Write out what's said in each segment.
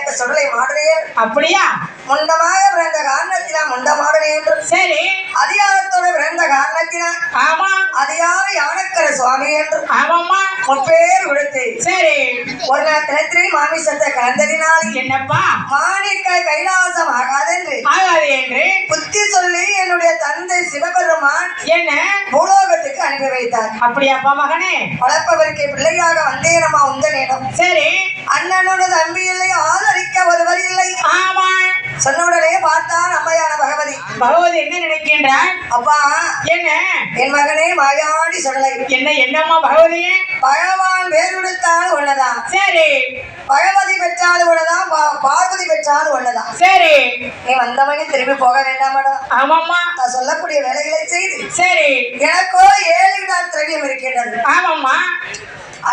எனக்கு சுடலை மாடுறே அப்படியா? முண்டமாக பிறந்த காரணத்தினா முண்ட மாடுறே என்று. சரி. அதிகாரத்தோட பிறந்த காரணத்தினா ஆமா. அதிகார யானக்கர சுவாமி என்று. ஆமாம்மா. முப்பேர் விடுத்து. சரி. ஒரு தினத்திலே மாமிசத்தை கலந்ததினால். என்னப்பா? மாணிக்க கைலாசம் ஆகாதென்று ஆகாது என்று? புத்தி சொல்லி என்னுடைய தந்தை சிவபெருமான் என்ன? பூலோகத்துக்கு அனுப்பி வைத்தார். அப்படியாப்பா மகனே? வளர்ப்பவருக்கு பிள்ளையாக வந்தேனமா உந்த நேரம் சரி. அண்ணனோட தம்பி இல்லை ஆதரிக்க ஒருவர் இல்லை ஆமா சொன்ன உடனே பார்த்தான் அம்மையான பகவதி. பகவதி என்ன நினைக்கின்றான் அப்பா என்ன? என் மகனே மாயாண்டி சொல்லலை. என்ன என்னம்மா பகவதியே? பகவான் வேர் கொடுத்தாலும் ஒண்ணுதான் சரி. பகவதி பெற்றாலும் ஒண்ணுதான் பார்வதி பெற்றாலும் ஒண்ணுதான் சரி. நீ வந்தவனே திரும்பி போக வேண்டாமடா ஆமாம்மா. நான் சொல்லக்கூடிய வேலைகளை செய்து. சரி. எனக்கோ ஏழு விடால் திரவியம் இருக்கின்றது. ஆமாம்மா.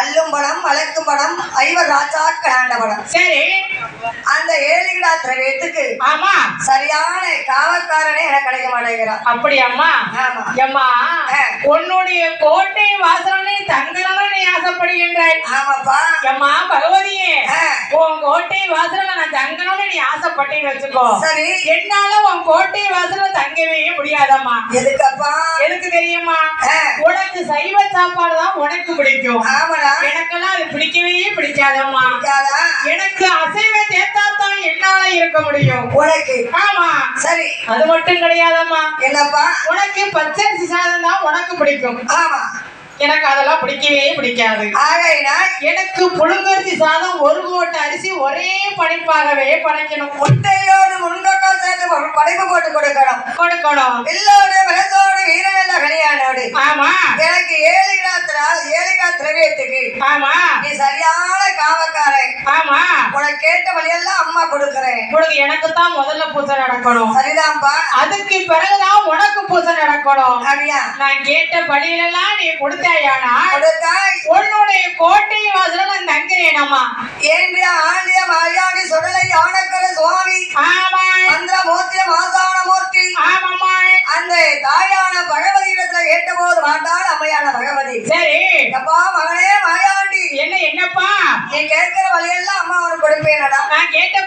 அல்லும் படம் வளர்க்கும் படம் ஐவர் ராஜா கலாண்ட படம். சரி. அந்த ஏழு விடா திரவியத்துக்கு ஆமா. சரியான காவக்காரனே எனக்கு கிடைக்க மாட்டேங்கிறான். அப்படியாம்மா. ஆ. உன்னுடைய கோட்டை வாசலே தங்கணும்னு நீ ஆசைப்படுகின்றாய். ஆமாப்பா. எம்மா பகவதியே உன் கோட்டை வாசல்ல நான் தங்கணும்னு நீ ஆசைப்பட்டேன்னு வச்சுக்கோ. சரி. என்னால உன் கோட்டை வாசல்ல தங்கவே முடியாதம்மா. எதுக்கப்பா? எதுக்கு தெரியுமா? உனக்கு சைவ சாப்பாடு தான் உனக்கு பிடிக்கும். எனக்கெல்லாம் அது பிடிக்கவே பிடிக்காதம்மா? எனக்கு அசைவ இருக்க முடியும். உனக்கு. ஆமா. சரி. அது மட்டும் கிடையாதம்மா. என்னப்பா? உனக்கு பச்சரிசி சாதம் தான் உனக்கு பிடிக்கும். ஆமா. எனக்கு அதெல்லாம் பிடிக்கவே பிடிக்காது. ஆகையினால் எனக்கு புழுங்கரிசி சாதம் ஒரு மூட்டை அரிசி ஒரே படைப்பாகவே படைக்கணும். முட்டையோடு முன்கோக்கால் சேர்த்து ஒரு படைப்பு போட்டு கொடுக்கணும். கொடுக்கணும். வில்லோடு விலசோடு வீரநல்ல கனியானோடு ஆமா. எனக்கு ஏழு கிராத்திரால் ஏழு கிரா திரவியத்துக்கு ஆமா. நீ சரியான காவக்காரன். ஆமா. உனக்கு கேட்ட வழியெல்லாம் அம்மா கொடுக்குறேன். உனக்கு எனக்கு தான் முதல்ல பூஜை நடக்கணும். சரிதான்ப்பா அதுக்கு பிறகுதான் உனக்கு பூஜை நடக்கணும். அப்படியா? நான் கேட்ட படியிலெல்லாம் நீ கொடுத்தாயானா? கொடுத்தாய். உன்னுடைய கோட்டை வாசல நான் தங்குறேனம்மா ஏன்றிய ஆண்டிய சுடலை யானக்கர சுவாமி. ஆமா மந்திர மூர்த்திய மாசான மூர்த்தி ஆமாம்மா அந்த தாயான பகவதி இடத்துல கேட்டபோது மாட்டாள் அம்மையான பகவதி சரி அப்பா மகனே மாயாண்டி என்ன என்னப்பா நீ கேட்கிற வழியெல்லாம் அம்மா உனக்கு கொடுப்பேனடா நான் கேட்ட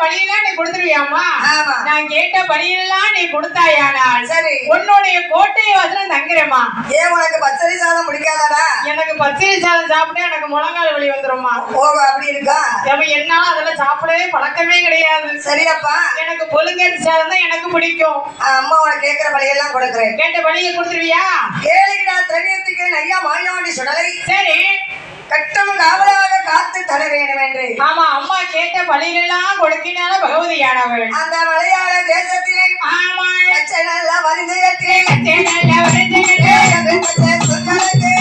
ஆமா. நான் கேட்ட படியெல்லாம் நீ கொடுத்தாயானால் சரி. உன்னுடைய கோட்டை வாசல தங்குறேம்மா. ஏன் உனக்கு பச்சரி சாதம் பிடிக்காதடா? எனக்கு பச்சரி சாதம் சாப்பிட்டு எனக்கு முழங்கால் வலி வந்துரும்மா. ஓ அப்படி இருக்கா? நம்ம என்னால அதெல்லாம் சாப்பிடவே பழக்கமே கிடையாது. சரியப்பா. எனக்கு பொழுங்கரிசி சாதம் தான் எனக்கு பிடிக்கும். அம்மா உனக்கு கேட்கிற வழியெல்லாம் கொடுக்குறேன். கேட்ட படியை கொடுத்துருவியா? ஏழைகிடா திரவியத்துக்கு ஐயா மாயாண்டி சுடலை. சரி. கட்டும் காவலாக காத்து தர வேண்டும் என்று. ஆமா அம்மா கேட்ட பலிகளெல்லாம் கொடுக்கினால பகவதியானவள். அந்த மலையாள தேசத்திலே ஆமா. நல்ல வரிஞ்சயத்திலே நல்ல சுந்தரத்தே